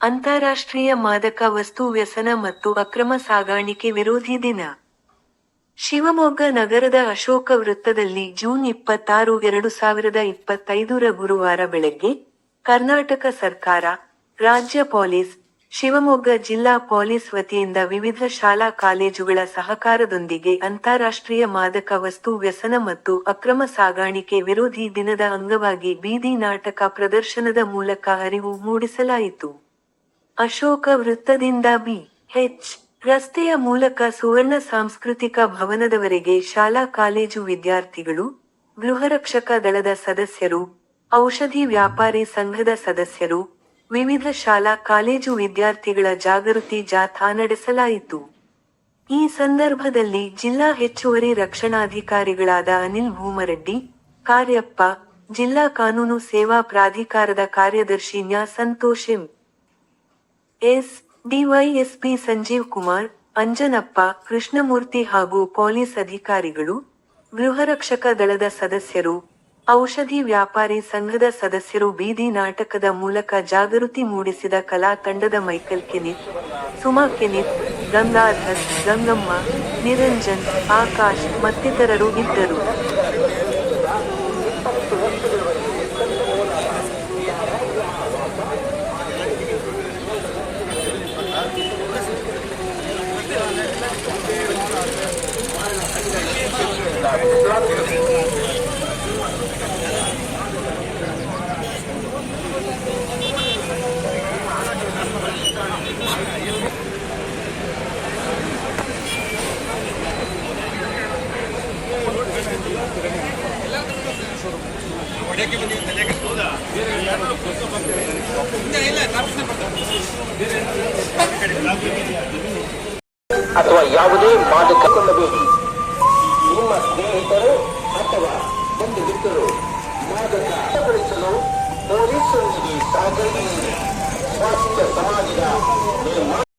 ಅಂತಾರಾಷ್ಟ್ರೀಯ ಮಾದಕ ವಸ್ತು ವ್ಯಸನ ಮತ್ತು ಅಕ್ರಮ ಸಾಗಾಣಿಕೆ ವಿರೋಧಿ ದಿನ. ಶಿವಮೊಗ್ಗ ನಗರದ ಅಶೋಕ ವೃತ್ತದಲ್ಲಿ ಜೂನ್ ಇಪ್ಪತ್ತಾರು, ಎರಡು ಸಾವಿರದ ಇಪ್ಪತ್ತೈದರ ಗುರುವಾರ ಬೆಳಗ್ಗೆ ಕರ್ನಾಟಕ ಸರ್ಕಾರ, ರಾಜ್ಯ ಪೊಲೀಸ್, ಶಿವಮೊಗ್ಗ ಜಿಲ್ಲಾ ಪೊಲೀಸ್ ವತಿಯಿಂದ ವಿವಿಧ ಶಾಲಾ ಕಾಲೇಜುಗಳ ಸಹಕಾರದೊಂದಿಗೆ ಅಂತಾರಾಷ್ಟ್ರೀಯ ಮಾದಕ ವಸ್ತು ವ್ಯಸನ ಮತ್ತು ಅಕ್ರಮ ಸಾಗಾಣಿಕೆ ವಿರೋಧಿ ದಿನದ ಅಂಗವಾಗಿ ಬೀದಿ ನಾಟಕ ಪ್ರದರ್ಶನದ ಮೂಲಕ ಅರಿವು ಮೂಡಿಸಲಾಯಿತು. ಅಶೋಕ ವೃತ್ತದಿಂದ ಬಿ. ಹೆಚ್ ರಸ್ತೆಯ ಮೂಲಕ ಸುವರ್ಣ ಸಾಂಸ್ಕೃತಿಕ ಭವನದವರೆಗೆ ಶಾಲಾ ಕಾಲೇಜು ವಿದ್ಯಾರ್ಥಿಗಳು, ಗೃಹರಕ್ಷಕ ದಳದ ಸದಸ್ಯರು, ಔಷಧಿ ವ್ಯಾಪಾರಿ ಸಂಘದ ಸದಸ್ಯರು, ವಿವಿಧ ಶಾಲಾ ಕಾಲೇಜು ವಿದ್ಯಾರ್ಥಿಗಳ ಜಾಗೃತಿ ಜಾಥಾ ನಡೆಸಲಾಯಿತು. ಈ ಸಂದರ್ಭದಲ್ಲಿ ಜಿಲ್ಲಾ ಹೆಚ್ಚುವರಿ ರಕ್ಷಣಾಧಿಕಾರಿಗಳಾದ ಅನಿಲ್ ಭೂಮರೆಡ್ಡಿ, ಕಾರ್ಯಪ್ಪ, ಜಿಲ್ಲಾ ಕಾನೂನು ಸೇವಾ ಪ್ರಾಧಿಕಾರದ ಕಾರ್ಯದರ್ಶಿ ನ್ಯಾ Santosh M. S, DYSP Sanjeev Kumar, Anjanappa, Krishnamurthy ಹಾಗೂ ಪೊಲೀಸ್ ಅಧಿಕಾರಿಗಳು ಗೃಹರಕ್ಷಕ ದಳದ ಸದಸ್ಯರು, ಔಷಧಿ ವ್ಯಾಪಾರಿ ಸಂಘದ ಸದಸ್ಯರು ಬೀದಿ ನಾಟಕದ ಮೂಲಕ ಜಾಗೃತಿ ಮೂಡಿಸಿದ ಕಲಾ ತಂಡದ Michael Kenneth, Suma Kenneth, Gangadhar, Gangamma, Niranjan, Akash ಮತ್ತಿತರರು ಇದ್ದರು. 아이들이식사시켜사的하 기.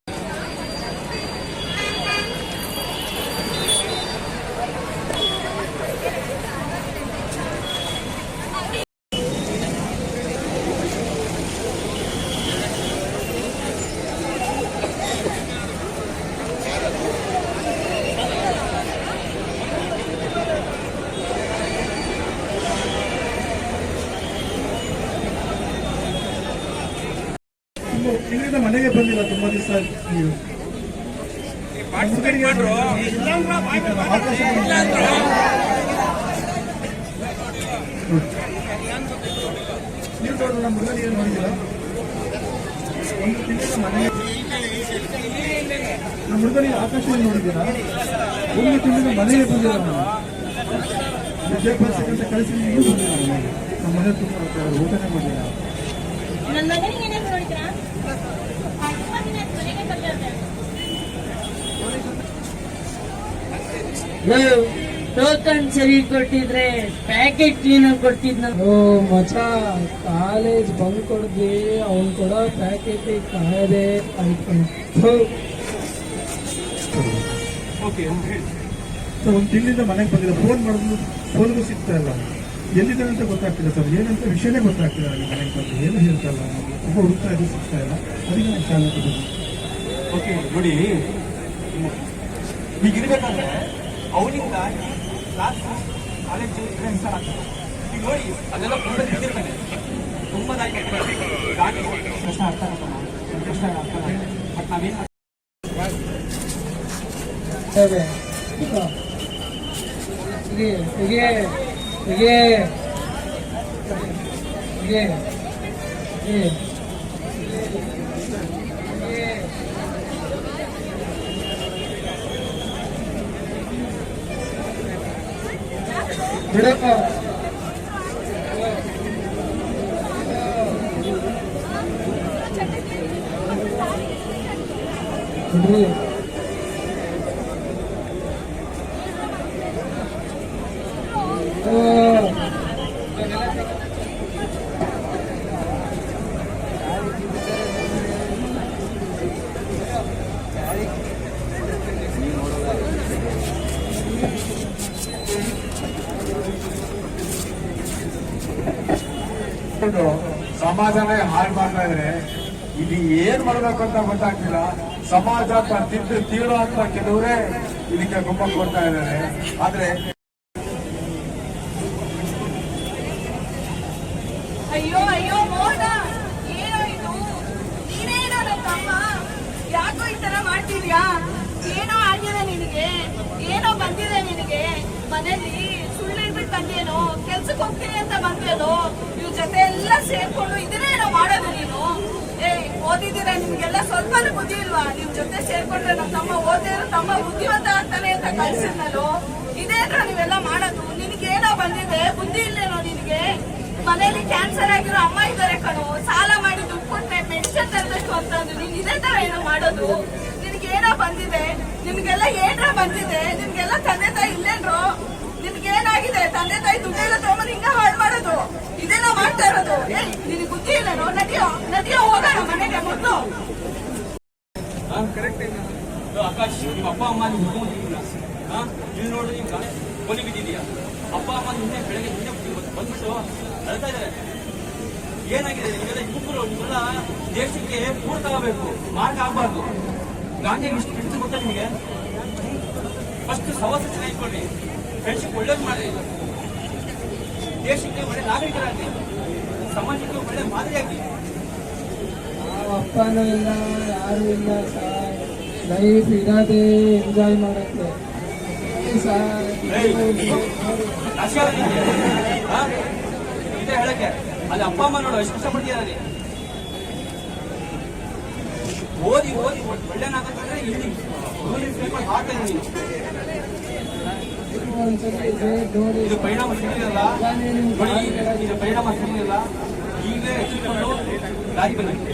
ನಮ್ಮ ಹುಡುಗರಿಗೆ ಆಕಾಶವನ್ನು ನೋಡಿದ್ದೀರಾ ಒಂದು ತಿಂಗಳ ಮನೆಗೆ ಬಂದಿಲ್ಲ ನಾವು ವಿದ್ಯಾಭ್ಯಾಸಕ್ಕಂತ ಕಳಿಸಿ ನೀವು ಬಂದಿಲ್ಲ ಮನೆಗೆ ನಮ್ಮ ಮನೆ ತುಂಬ ಊಟನೇ ಮಾಡಿಲ್ಲ ಮಗನಿಗೆ ಏನಾದ್ರು ನೋಡಿದ್ರಾ ಮನೆಗೆ ಬಂದಿರ್ತಾರೆ ಟೋಕನ್ ಸರಿ ಕೊಟ್ಟಿದ್ರೆ ಪ್ಯಾಕೆಟ್ ಕ್ಲೀನ್ ಆಗಿ ಕೊಡ್ತಿದ್ನ. ಓ ಮಚ ಕಾಲೇಜ್ ಬಂದ್ ಕೊಡ್ದಿ ಅವ್ನ್ ಕೊಡೋ ಪ್ಯಾಕೆಟ್ ಕಾಯದೆ ಆಯ್ತು ಓಕೆ ಸರ್ ಒಂದು ತಿಂಗಳಿಂದ ಮನೆಗೆ ಬಂದಿಲ್ಲ ಫೋನ್ ಮಾಡಿದ್ರು ಫೋನ್ಗೂ ಸಿಗ್ತಾ ಇಲ್ಲ. ಎಲ್ಲಿದ್ದಾರೆ ಅಂತ ಗೊತ್ತಾಗ್ತಿಲ್ಲ ಸರ್. ಏನಂತ ವಿಷಯನೇ ಗೊತ್ತಾಗ್ತಿಲ್ಲ ನನಗೆ ಮನೆಗೆ ಬಂದು. ಏನು ಹೇಳ್ತಾ ಇಲ್ಲ ತುಂಬ ಹುಡುಕ್ತಾ ಇದ್ದು ಸಿಗ್ತಾ ಇಲ್ಲ. ಅದಕ್ಕೆ ನಾನು ಓಕೆ ನೋಡಿ ಅವನಿಂದ ಕ್ಲಾಸ್ ಕಾಲೇಜು ಫ್ರೆಂಡ್ಸ್ ಆಗ್ತದೆ ಈಗ ನೋಡಿ ಅದೆಲ್ಲ ತುಂಬ ತಿಳಿದಿರ್ತಾನೆ ತುಂಬ ದಾರಿ ಗಾಡಿ ಪ್ರಶ್ನೆ ಅರ್ಥ ಆಗಲ್ಲ ಪ್ರಶ್ನೆ ಅರ್ಥ ಆಗಲ್ಲ ಬಟ್ ನಾವೇನು ಸರಿ ಹೀಗೆ ಹೀಗೆ ಹೀಗೆ ಹೀಗೆ ಹೀಗೆ ಬಿಡಪ್ಪ ਜਿਹੜੇ ਕਿ ಮಾಡ್ಬೇಕು ಅಂತ ಗೊತ್ತಾಗ್ತಿಲ್ಲ. ಸಮಾಜ ತಿದ್ದು ತೀಳು ಅಂತ ಕೆಲವರೇ ಇದಕ್ಕೆ ಗುಮ್ಮ ಕೊಡ್ತಾ ಇದ್ದಾರೆ. ಆದ್ರೆ ಅಯ್ಯೋ ಅಯ್ಯೋ, ಮೋಡ! ಏನೋ ಇದು? ನೀನೇನೋ ನಮ್ಮ ಯಾಕೋ ಈ ತರ ಮಾಡ್ತಿದ್ಯಾ? ಏನೋ ಆಗಿದೆ ನಿನಗೆ? ಏನೋ ಬಂದಿದೆ ನಿನಗೆ? ಮನೇಲಿ ಬಂದೇನೋ ಕೆಲ್ಸಕ್ಕೆ ಹೋಗ್ತೀನಿ ಅಂತ ಬಂದೇನೋ ಇವ್ರ ಜೊತೆ ಎಲ್ಲ ಸೇರ್ಕೊಂಡು ಇದನ್ನೇನೋ ಮಾಡೋದು ನೀನು. ಏ, ಓದಿದ್ದೀರಾ ನಿಮ್ಗೆಲ್ಲ ಸ್ವಲ್ಪ ಬುದ್ಧಿ ಇಲ್ವಾ? ನಿಮ್ ಜೊತೆ ಸೇರ್ಕೊಂಡ್ರೆ ನಮ್ಮ ತಮ್ಮ ಓದಿದ್ರು ತಮ್ಮ ಬುದ್ಧಿವಂತ ಆಗ್ತಾನೆ ಅಂತ ಕಳ್ಸಿದ್ನಲ್ಲೋ. ಇದೇನೋ ನೀವೆಲ್ಲ ಮಾಡೋದು. ನಿನ್ಗೇನೋ ಬಂದಿದೆ, ಬುದ್ಧಿ ಇಲ್ಲೇನೋ ನಿನಗೆ? ಮನೇಲಿ ಕ್ಯಾನ್ಸರ್ ಆಗಿರೋ ಅಮ್ಮ ಇದ್ದಾರೆ ಕಣು. ಸಾಲ ಮಾಡಿ ದುಡ್ಡು ಕೊಟ್ಟೆ ಮೆಡಿಸಿನ್ ತರಬೇಕು ಅಂತ ಅಂದ್ರು. ನೀನ್ ಇದೇ ತರ ಏನೋ ಮಾಡೋದು? ನಿನ್ಗೆ ಏನೋ ಬಂದಿದೆ. ನಿನ್ಗೆಲ್ಲ ಏನ್ರ ಬಂದಿದೆ. ನಿನ್ಗೆಲ್ಲ ತಂದೆ ತಾಯಿ ಇಲ್ಲೇನ್ರೋ? ಏನಾಗಿದೆ? ತಂದೆ ತಾಯಿ ದುಡ್ಡೆಲ್ಲ ತಗೊಂಡು ಹಿಂಗ ಹಾಳು ಮಾಡೋದು. ಇದೆಲ್ಲ ಮಾಡ್ತಾ ಇರೋದು. ನಿನ್ ಬುದ್ಧಿ ಇಲ್ಲನೋ ನದಿಯೋ ನದಿಯೋ ಹೋಗೋಣ ಮನೆಗೆ ಮೊದಲು. ಆಕಾಶ್, ನಿಮ್ಮ ಅಪ್ಪ, ಅಮ್ಮ ನೀವು ನೋಡಿದ್ರೆ ಈಗ. ಕೊಲಿ ಬಿದ್ದಿದೆಯಾ ಅಪ್ಪ, ಅಮ್ಮ ನಿನ್ನೆ ಬೆಳಗ್ಗೆ ನಿನ್ನೆ ಬಂದ್ಬಿಟ್ಟು ಅಳ್ತಾ ಇದಾರೆ ಏನಾಗಿದೆ? ನೀವೆಲ್ಲ ಯುವಕರು, ನೀವೆಲ್ಲ ದೇಶಕ್ಕೆ ಪೂರ್ತ ಆಗಬೇಕು. ಮಾರ್ಕ್ ಆಗಬಾರ್ದು. ಗಾಂಧಿ ಇಷ್ಟು ಹಿಡಿದು ಗೊತ್ತಾ ನಿಮಗೆ? ಫಸ್ಟ್ ಸವಾಸ ಚೆನ್ನಾಗಿಕೊಳ್ಳಿ ಫ್ರೆಂಡ್ಶಿಪ್ ಒಳ್ಳೇದು ಮಾಡಿ. ದೇಶಕ್ಕೆ ಒಳ್ಳೆ ನಾಗರಿಕರಾಗಿ ಸಮಾಜಕ್ಕೆ ಒಳ್ಳೆ ಮಾದರಿಯಾಗಿ. ಅಪ್ಪನೂ ಇಲ್ಲ ಯಾರು ಇಲ್ಲ ಸರ್ ಲೈಫ್ ಇರೋದೇ ಎಂಜಾಯ್ ಮಾಡಕ್ಕೆ. ಸರ್ ಇದೆ ಹೇಳಕ್ಕೆ. ಅಲ್ಲಿ ಅಪ್ಪ ಅಮ್ಮ ನೋಡು ಎಷ್ಟು ಕಷ್ಟಪಡ್ತಿದ್ದಾರೆ ಓದಿ ಓದಿ ಒಳ್ಳೆ ಒಳ್ಳೆನಾಗತ್ತಂದ್ರೆ ಇಲ್ಲಿ ಹಾಕ್ತಾ ನೋಡಿ ಇದು ಪರಿಣಾಮ ಸಿಗಲಿಲ್ಲ. ನೋಡಿ ಇದು ಪರಿಣಾಮ ಸಿಗಲಿಲ್ಲ. ಈಗಲೇ ದಾರಿ ಬಂದಿದೆ.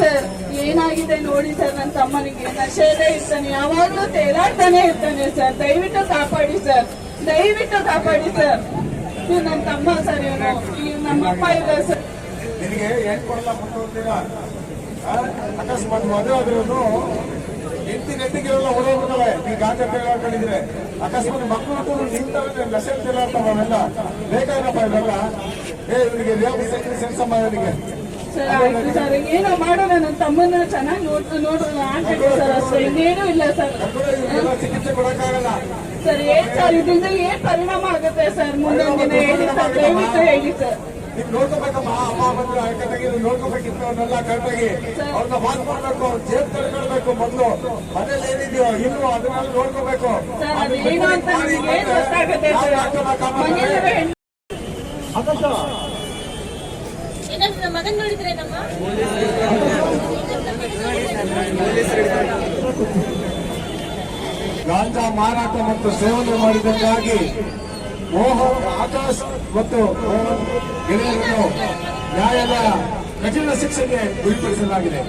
ಸರ್ ಏನಾಗಿದೆ ನೋಡಿ ಸರ್ ನನ್ನ ತಮ್ಮನಿಗೆ? ನಶೆಯಲ್ಲೇ ಇರ್ತಾನೆ ಯಾವಾಗಲೂ ತೇಲಾಡ್ತಾನೆ ಇರ್ತಾನೆ ಸರ್. ದಯವಿಟ್ಟು ಕಾಪಾಡಿ ಸರ್. ದಯವಿಟ್ಟು ಕಾಪಾಡಿ ಸರ್. ನೀವು ನನ್ನ ತಮ್ಮ ಸರ್ ಇವನು. ನಮ್ಮ ಅಪ್ಪ ಇಲ್ಲ ಸರ್. ನಿನಗೆ ಏನ್ ಕೊಡಲ್ಲ ಅಕಸ್ಮಾತ್ ಮದುವೆ ಆದ್ರೂ ಹೆಂಡತಿ ನೆಟ್ಟಿಗೆಲ್ಲ ಓಡೋಗ್ಬಿಡ್ತವೆ ಈ ಗಾಂಜಾ ಹಾಕೊಂಡಿದ್ರೆ. ಅಕಸ್ಮಾತ್ ಮಕ್ಕಳು ನಿಂತವೆ ಲಸೆಲ್ ತಿರ್ಲಾಡ್ತಾವ ಅವೆಲ್ಲ ಬೇಕಾಗಪ್ಪ ಇವೆಲ್ಲ? ಏ ಇವರಿಗೆ ರಿಯಾಲಿಟಿ ಸೆನ್ಸ್ ಅಮ್ಮ ಇವರಿಗೆ ಸರ್ ಆಯ್ತು ಸರ್ ಏನೋ ಮಾಡೋಣ ನನ್ನ ತಮ್ಮನ್ನ ಚೆನ್ನಾಗಿ ನೋಡ್ ನೋಡೋಣ ಆಗ್ಬೇಕು ಸರ್ ಅಷ್ಟೇ. ಇನ್ನೇನು ಇಲ್ಲ ಸರ್. ಚಿಕಿತ್ಸೆ ಕೊಡಕ್ಕಾಗಲ್ಲ. ಸರ್ ಏನ್ ಸರ್ ಇದ್ರಿಂದ ಏನ್ ಪರಿಣಾಮ ಆಗುತ್ತೆ ಸರ್? ಮುಂದಿನ ದಿನ ಹೇಳಿ ಸರ್ ದಯವಿಟ್ಟು ಹೇಳಿ ಸರ್. ನೀವ್ ನೋಡ್ಕೋಬೇಕಮ್ಮ ಅಮ್ಮ ಬಂದ್ರು ಕರೆಕ್ಟಾಗಿ ನೀವು ನೋಡ್ಕೋಬೇಕಿತ್ತು ಅವ್ರನ್ನೆಲ್ಲ ಕರೆಕ್ಟಾಗಿ ಅವ್ರನ್ನ ವಾಚ್ ಮಾಡ್ಬೇಕು ಅವ್ರ ಜೇಬ್ ತಡ್ಕೊಳ್ಬೇಕು ಮೊದಲು. ಮನೇಲಿ ಏನಿದೆಯೋ ಇನ್ನು ಅದನ್ನ ನೋಡ್ಕೋಬೇಕು. ನಮ್ಮ ಮಗನ್ ನೋಡಿದ್ರೆ ನಮ್ಮ ಗಾಂಜಾ ಮಾರಾಟ ಮತ್ತು ಸೇವನೆ ಮಾಡಿದ್ದಕ್ಕಾಗಿ ಮೋಹನ್ ಆಕಾಶ್ ಮತ್ತು ಮೋಹನ್ ಗೆಳೆಯರನ್ನು ನ್ಯಾಯದ ಕಠಿಣ ಶಿಕ್ಷೆಗೆ ಗುರಿಪಡಿಸಲಾಗಿದೆ.